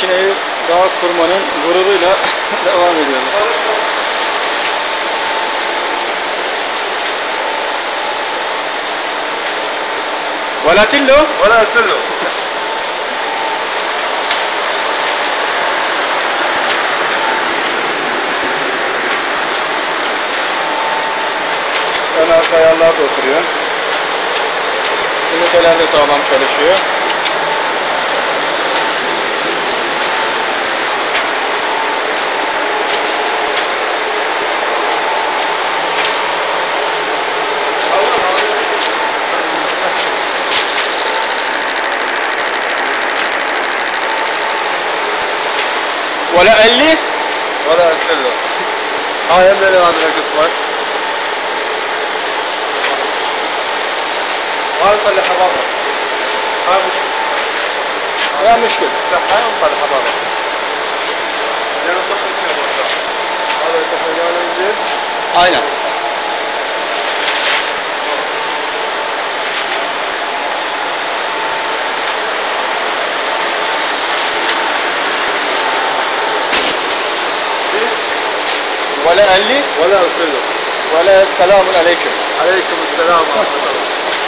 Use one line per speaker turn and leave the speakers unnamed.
makineyi daha kurmanın gururuyla devam ediyoruz. Volatillo?
Volatillo.
Ön arka ayarlar da oturuyor. Ünitelerde sağlam çalışıyor. ولا قال لي؟
ولا قلت له. آه يا ابني أنا عندك اسمك غلطه اللي حرارة ها مشكلة.
لا مشكلة.
لا حرارة ولا حرارة يلا تخرج هذا يتخرج على الجيب
اي نعم. ولا قال لي
ولا له
ولا سلام عليكم.
عليكم السلام ورحمة الله.